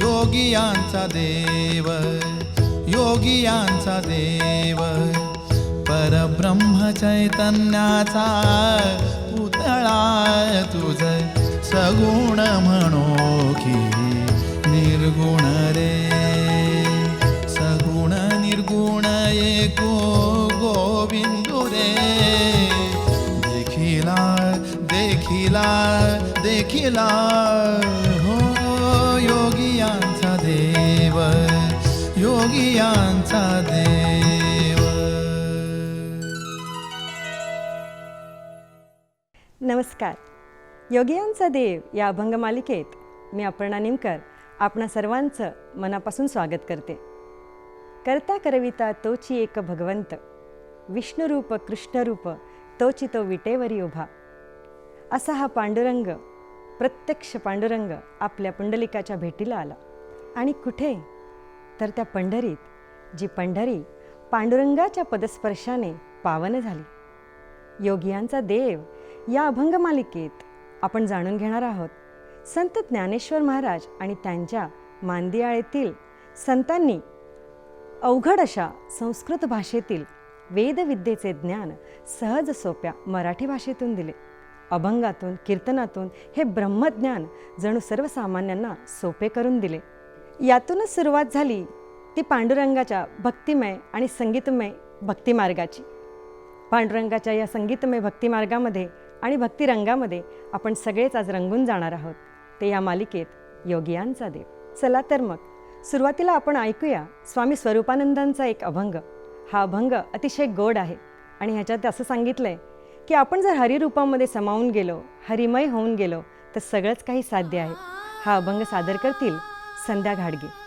योगियांचा देव योगियांचा देव परब्रह्म चैतन्याचा पुतळा तुझ सगुण म्हण केला हो योगियांचा देव योगियांचा देव. नमस्कार. योगियांचा देव या अभंग मालिकेत मी अपर्णा निमकर आपणा सर्वांचं मनापासून स्वागत करते. करता करविता तोची एक भगवंत विष्णुरूप कृष्णरूप तोची तो विटेवरी उभा. असा हा पांडुरंग प्रत्यक्ष पांडुरंग आपल्या पुंडलिकाच्या भेटीला आला. आणि कुठे? तर त्या पंढरीत जी पंढरी पांडुरंगाच्या पदस्पर्शाने पावन झाली. योगियांचा देव या अभंग मालिकेत आपण जाणून घेणार आहोत. संत ज्ञानेश्वर महाराज आणि त्यांच्या मांदियाळेतील संतांनी अवघड अशा संस्कृत भाषेतील वेदविद्येचे ज्ञान सहज सोप्या मराठी भाषेतून दिले. अभंगातून कीर्तनातून हे ब्रह्मज्ञान जणू सर्वसामान्यांना सोपे करून दिले. यातूनच सुरुवात झाली ती पांडुरंगाच्या भक्तिमय आणि संगीतमय भक्तिमार्गाची. पांडुरंगाच्या या संगीतमय भक्तिमार्गामध्ये आणि भक्तिरंगामध्ये आपण सगळेच आज रंगून जाणार आहोत. ते या मालिकेत योगियांचा देव. चला तर मग सुरुवातीला आपण ऐकूया स्वामी स्वरूपानंदांचा एक अभंग. हा अभंग अतिशय गोड आहे आणि ह्याच्यात असं सांगितलं आहे की आपण जर हरिरूपामध्ये समावून गेलो हरिमय होऊन गेलो तर सगळंच काही साध्य आहे. हा अभंग सादर करतील संध्या घाडगे.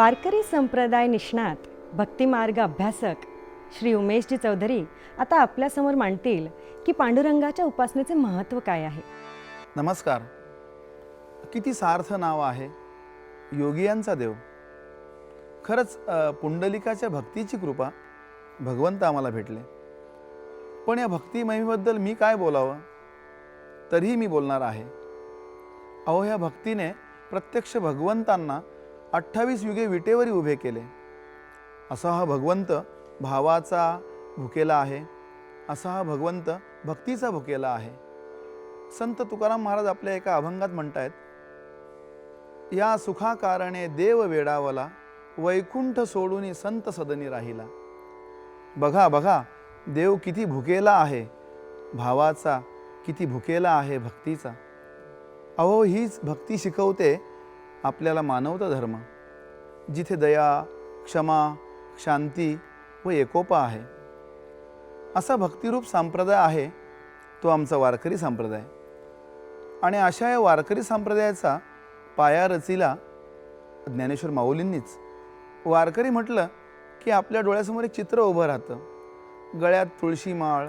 वारकरी संप्रदाय निष्णात भक्तिमार्ग अभ्यासक श्री उमेशजी चौधरी आता आपल्यासमोर मांडतील की पांडुरंगाच्या उपासनेचे महत्त्व काय आहे. नमस्कार. किती सार्थ नाव आहे योगियांचा देव. खरंच पुंडलिकाच्या भक्तीची कृपा भगवंत आम्हाला भेटले. पण या भक्ती महिमेबद्दल मी काय बोलावं? तरीही मी बोलणार आहे. अहो ह्या भक्तीने प्रत्यक्ष भगवंतांना अठ्ठावीस युगे विटेवरी उभे केले. असा हा भगवंत भावाचा भुकेला आहे. असा हा भगवंत भक्तीचा भुकेला आहे. संत तुकाराम महाराज आपल्या एका अभंगात म्हणतायत या सुखाकारणे देव वेडावला वैकुंठ सोडून संत सदनी राहिला. बघा बघा देव किती भुकेला आहे. भावाचा किती भुकेला आहे भक्तीचा. अहो हीच भक्ती शिकवते आपल्याला मानवता धर्म जिथे दया क्षमा शांती व एकोपा आहे. असा भक्तिरूप संप्रदाय आहे तो आमचा वारकरी संप्रदाय. आणि अशा या वारकरी संप्रदायाचा पाया रचिला ज्ञानेश्वर माऊलींनीच. वारकरी म्हटलं की आपल्या डोळ्यासमोर एक चित्र उभं राहतं. गळ्यात तुळशी माळ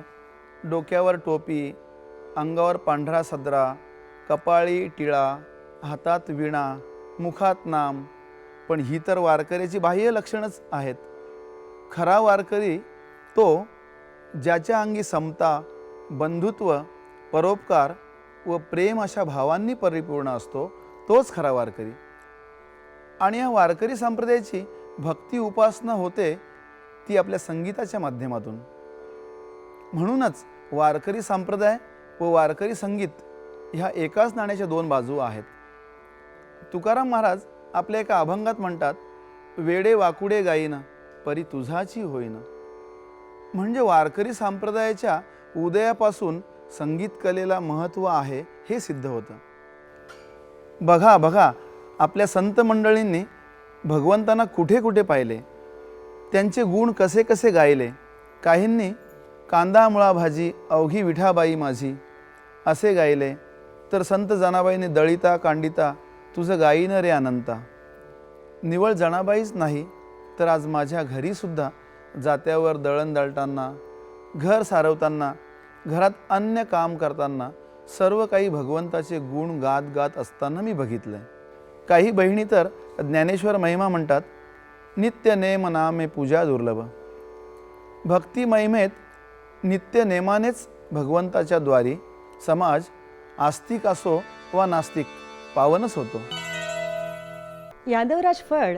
डोक्यावर टोपी अंगावर पांढरा सदरा कपाळी टिळा हातात विणा मुखात नाम पण ही तर वारकऱ्याची बाह्य लक्षणच आहेत. खरा वारकरी तो ज्याच्या अंगी समता बंधुत्व परोपकार व प्रेम अशा भावांनी परिपूर्ण असतो तोच खरा वारकरी. आणि या वारकरी संप्रदायाची भक्ती उपासना होते ती आपल्या संगीताच्या माध्यमातून. म्हणूनच वारकरी संप्रदाय व वारकरी संगीत ह्या एकाच नाण्याच्या दोन बाजू आहेत. तुकाराम महाराज आपल्या एका अभंगात म्हणतात वेडे वाकुडे गाईन परी तुझाची होईन. म्हणजे वारकरी संप्रदायाच्या उदयापासून संगीत कलेला महत्त्व आहे हे सिद्ध होतं. बघा बघा आपल्या संत मंडळींनी भगवंतांना कुठे कुठे पाहिले? त्यांचे गुण कसे कसे गायले? काहींनी कांदा मुळा भाजी अवघी विठाबाई माझी असे गायले. तर संत जनाबाईने दळिता कांडिता तुझं गाईन रे अनंता. निवळ जणाबाईच नाही तर आज माझ्या घरीसुद्धा जात्यावर दळण दळताना घर सारवताना घरात अन्य काम करताना सर्व काही भगवंताचे गुण गात गात असताना मी बघितलं काही बहिणी तर ज्ञानेश्वर महिमा म्हणतात नित्य नेम नामे पूजा दुर्लभ. भक्ती महिमेत नित्य नेमानेच भगवंताच्या द्वारी समाज आस्तिक असो वा नास्तिक पावनच होतो. यादवराज फड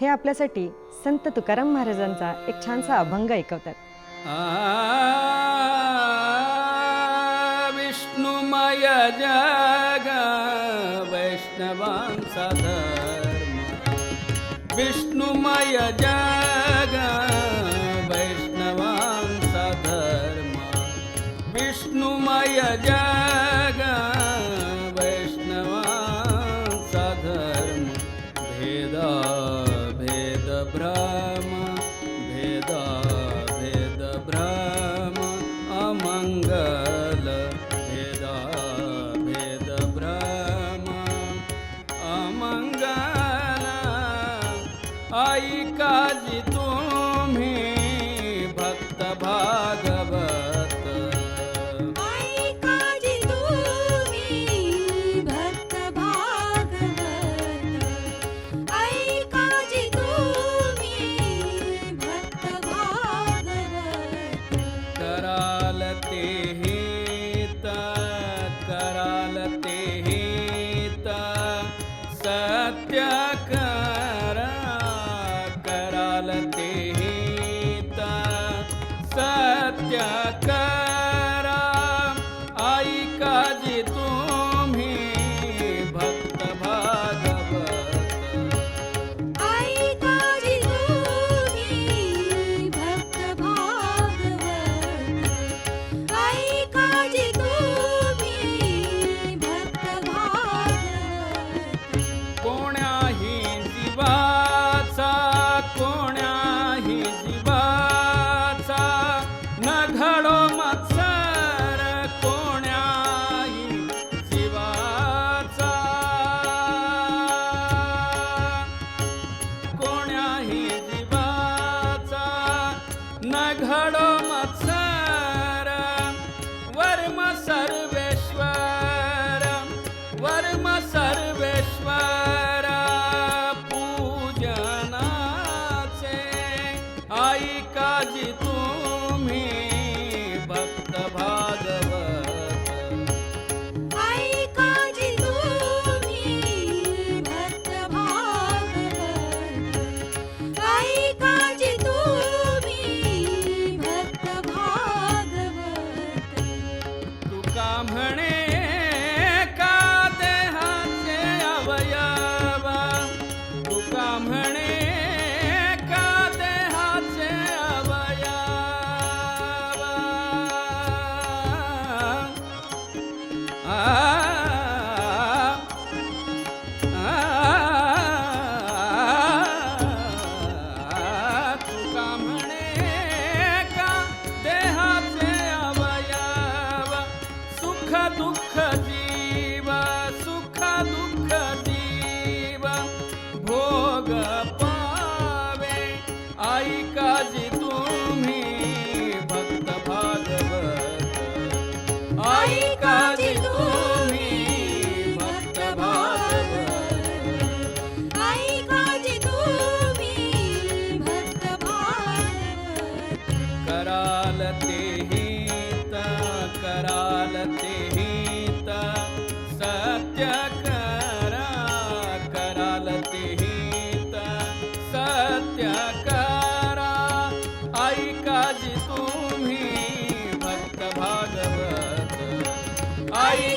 हे आपल्यासाठी संत तुकाराम महाराजांचा एक छानसा अभंग ऐकवतात. विष्णुमय जग वैष्णवांचा धर्म. विष्णुमय जग वैष्णवांचा धर्म. विष्णुमय जग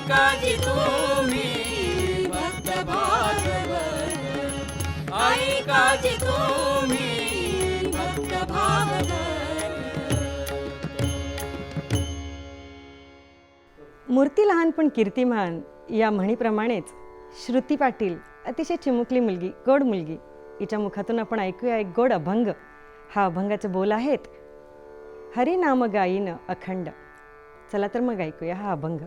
काजी तुम्ही भक्त भागवत काजी तुम्ही भक्त भागवत मूर्ती लहान पण कीर्तिमान या म्हणीप्रमाणेच श्रुती पाटील अतिशय चिमुकली मुलगी गोड मुलगी. हिच्या मुखातून आपण ऐकूया एक गोड अभंग. हा अभंगाचे बोल आहेत हरिनाम गाईन अखंड. चला तर मग ऐकूया हा अभंग.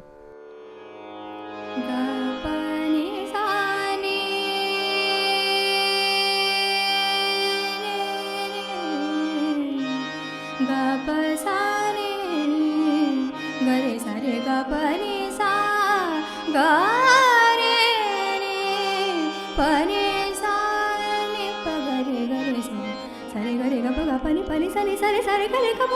గపసాని. గరే సరే గపని సా గరే పని సాని పగరే గరే సరే. గరే గప గపని పని సని సరే సరే గరే గప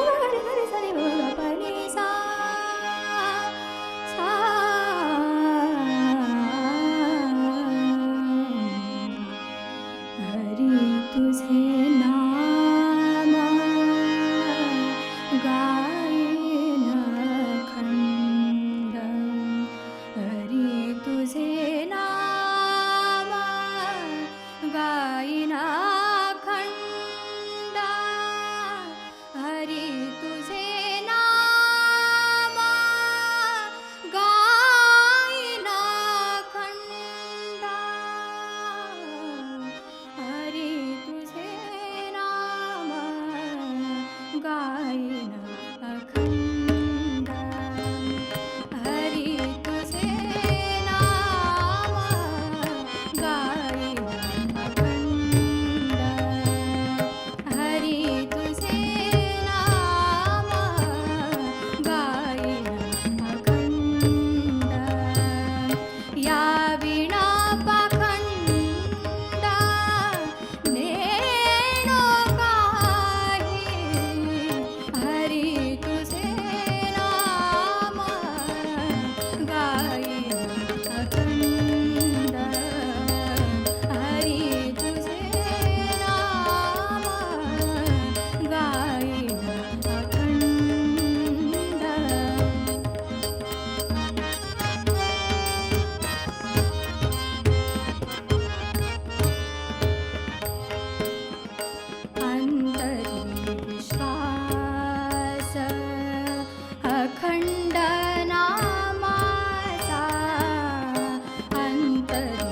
कर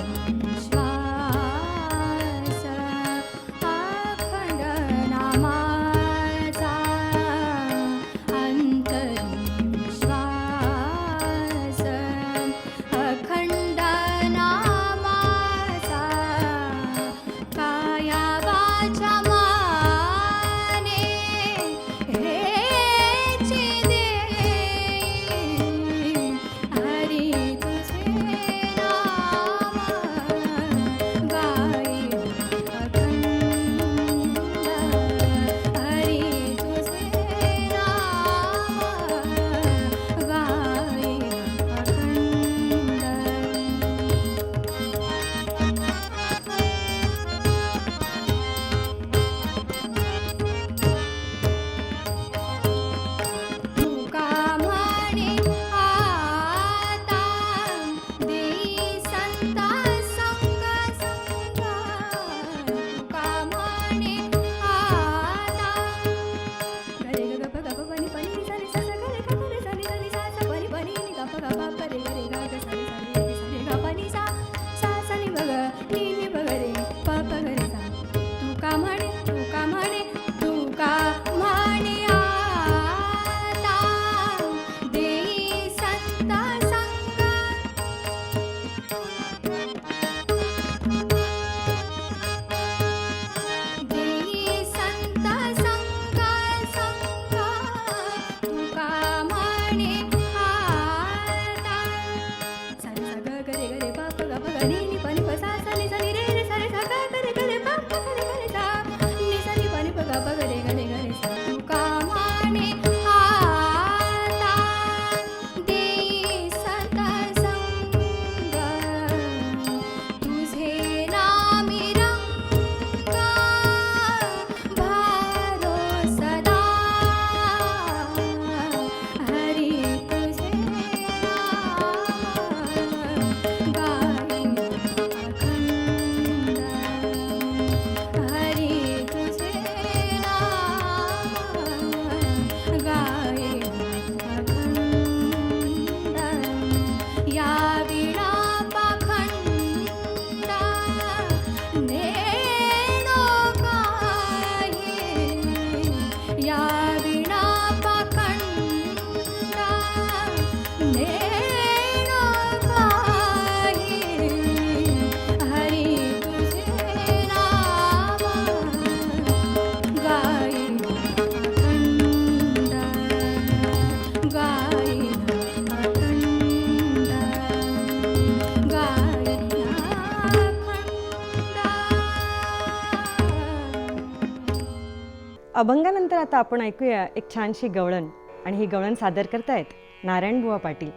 अभंगानंतर आता आपण ऐकूया एक छानशी गवळण. आणि ही गवळण सादर करतायत नारायण बुवा पाटील.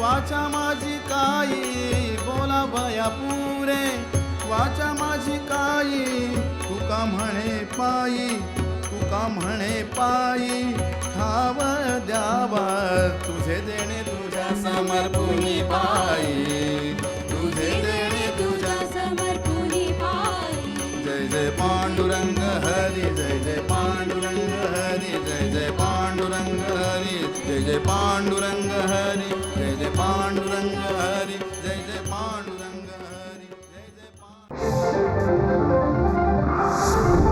वाचा माझी काई बोला भया पुरे. वाचा माझी काई तुका म्हणे पायी तुका म्हणे पायी खाव द्यावा तुझे देणे तुझ्या समर कुणी पायी तुझे देणे तुझ्या समर कुणी पायी जय जय पांडुरंग हरी जय जय पांडुरंग हरी जय जय पांडुरंग हरी. जय पाण्डुरङ्ग हरि जय जय पाण्डुरङ्ग हरि जय जय पाण्डुरङ्ग हरि जय जय पाण्डु